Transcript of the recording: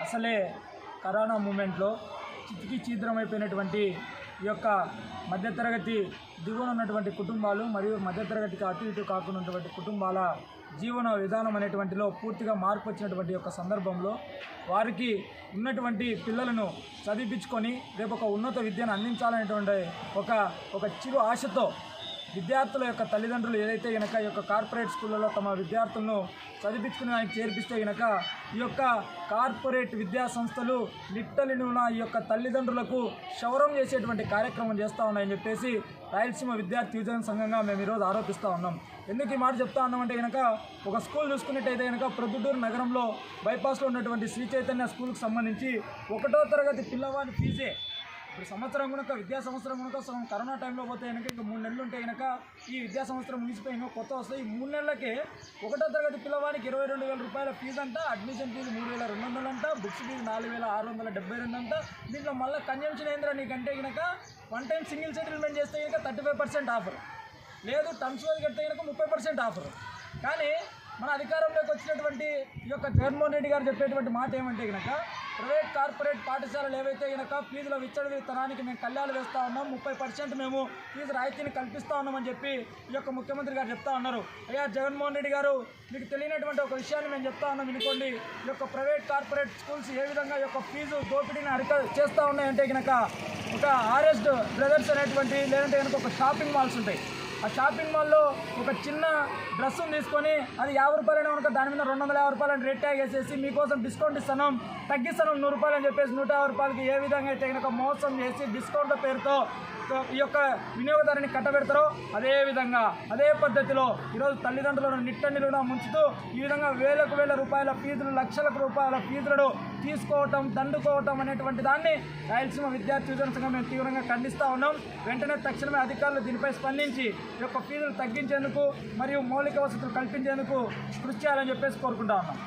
అసలే కరోనా మూమెంట్లో చితికి చీద్రమైపోయినటువంటి ఈ యొక్క మధ్యతరగతి దిగువన ఉన్నటువంటి కుటుంబాలు మరియు మధ్యతరగతికి అటు ఇటు కాకుండా ఉన్నటువంటి కుటుంబాల జీవన విధానం అనేటువంటిలో పూర్తిగా మార్పు వచ్చినటువంటి యొక్క సందర్భంలో వారికి ఉన్నటువంటి పిల్లలను చదివించుకొని రేపు ఒక ఉన్నత విద్యను అందించాలనేటువంటి ఒక ఒక చిరు ఆశతో విద్యార్థుల యొక్క తల్లిదండ్రులు ఏదైతే గనక ఈ యొక్క కార్పొరేట్ స్కూళ్ళలో తమ విద్యార్థులను చదివించుకుని ఆయనకి చేర్పిస్తే గనక ఈ యొక్క కార్పొరేట్ విద్యా సంస్థలు నిట్టలినున్న ఈ యొక్క తల్లిదండ్రులకు క్షౌరం చేసేటువంటి కార్యక్రమం చేస్తూ ఉన్నాయని చెప్పేసి రాయలసీమ విద్యార్థి యువజన సంఘంగా మేము ఈరోజు ఆరోపిస్తూ ఉన్నాం. ఎందుకు ఈ మాట చెప్తా ఉన్నామంటే కనుక ఒక స్కూల్ చూసుకున్నట్టయితే కనుక ప్రొద్దుటూరు నగరంలో బైపాస్లో ఉన్నటువంటి శ్రీ చైతన్య స్కూల్కి సంబంధించి ఒకటో తరగతి పిల్లవాడి ఫీజే ఇప్పుడు సంవత్సరం కనుక విద్యా సంవత్సరం కనుక కరోనా టైంలో పోతే కనుక ఇంకా మూడు నెలలు ఉంటే కనుక ఈ విద్యా సంవత్సరం ముగిసిపోయి ఇంకా కొత్త వస్తాయి ఈ మూడు నెలలకే ఒకటో తరగతి పిల్లవానికి ఇరవై రెండు వేల రూపాయల ఫీజు అంట అడ్మిషన్ ఫీజు మూడు వేల రెండు వందలు అంట బుక్స్ ఫీజు నాలుగు వేల ఆరు వందల డెబ్బై రెండు అంట దీంట్లో మళ్ళీ కన్జంప్షన్ ఏంద్రా నీకంటే కనుక వన్ టైం సింగిల్ సెటిల్మెంట్ చేస్తే కనుక థర్టీ ఫైవ్ పర్సెంట్ ఆఫర్. లేదు టర్మ్స్ వైజ్ కడితే కనుక ముప్పై పర్సెంట్ ఆఫర్. కానీ మన అధికారంలోకి వచ్చినటువంటి ఈ యొక్క జగన్మోహన్ రెడ్డి గారు చెప్పేటువంటి మాట ఏమంటే కనుక ప్రైవేట్ కార్పొరేట్ పాఠశాలలు ఏవైతే కనుక ఫీజుల విచ్చలవిత్తనానికి మేము కళ్యాణాలు వేస్తూ ఉన్నాం ముప్పై పర్సెంట్ మేము ఫీజు రాయితీని కల్పిస్తూ ఉన్నామని చెప్పి ఈ యొక్క ముఖ్యమంత్రి గారు చెప్తా ఉన్నారు. అయ్యా జగన్మోహన్ రెడ్డి గారు మీకు తెలియనటువంటి ఒక విషయాన్ని మేము చెప్తా ఉన్నాం వినుకోండి. ఈ యొక్క ప్రైవేట్ కార్పొరేట్ స్కూల్స్ ఏ విధంగా ఈ యొక్క ఫీజు దోపిడీని అరిక చేస్తూ ఉన్నాయంటే కనుక ఒక ఆర్ఎస్ బ్రదర్స్ అనేటువంటి లేదంటే కనుక ఒక షాపింగ్ మాల్స్ ఉంటాయి. ఆ షాపింగ్ మాల్లో ఒక చిన్న డ్రెస్సును తీసుకొని అది యాభై రూపాయలైనా కనుక దాని మీద రెండు వందల యాభై రూపాయలని రేట్ ట్యాగ్ వేసేసి మీకోసం డిస్కౌంట్ ఇస్తున్నాం. తగ్గిస్తాం నూరు రూపాయలు అని చెప్పేసి నూట యాభై రూపాయలకి ఏ విధంగా అయితే కనుక మోసం చేసి డిస్కౌంట్ పేరుతో ఈ యొక్క వినియోగదారుని కట్టబెడతారో అదే విధంగా అదే పద్ధతిలో ఈరోజు తల్లిదండ్రులను నిట్టనిలుగా ముంచుతూ ఈ విధంగా వేలకు వేల రూపాయల ఫీజులు లక్షలకు రూపాయల ఫీజులను తీసుకోవటం దండుకోవటం అనేటువంటి దాన్ని రాయలసీమ విద్యార్థి యువజన సంఘం మేము తీవ్రంగా ఖండిస్తూ ఉన్నాం. వెంటనే తక్షణమే అధికారులు దీనిపై స్పందించి యొక్క ఫీజులు తగ్గించేందుకు మరియు మౌలిక వసతులు కల్పించేందుకు కృషి చేయాలని చెప్పేసి కోరుకుంటా ఉన్నాం.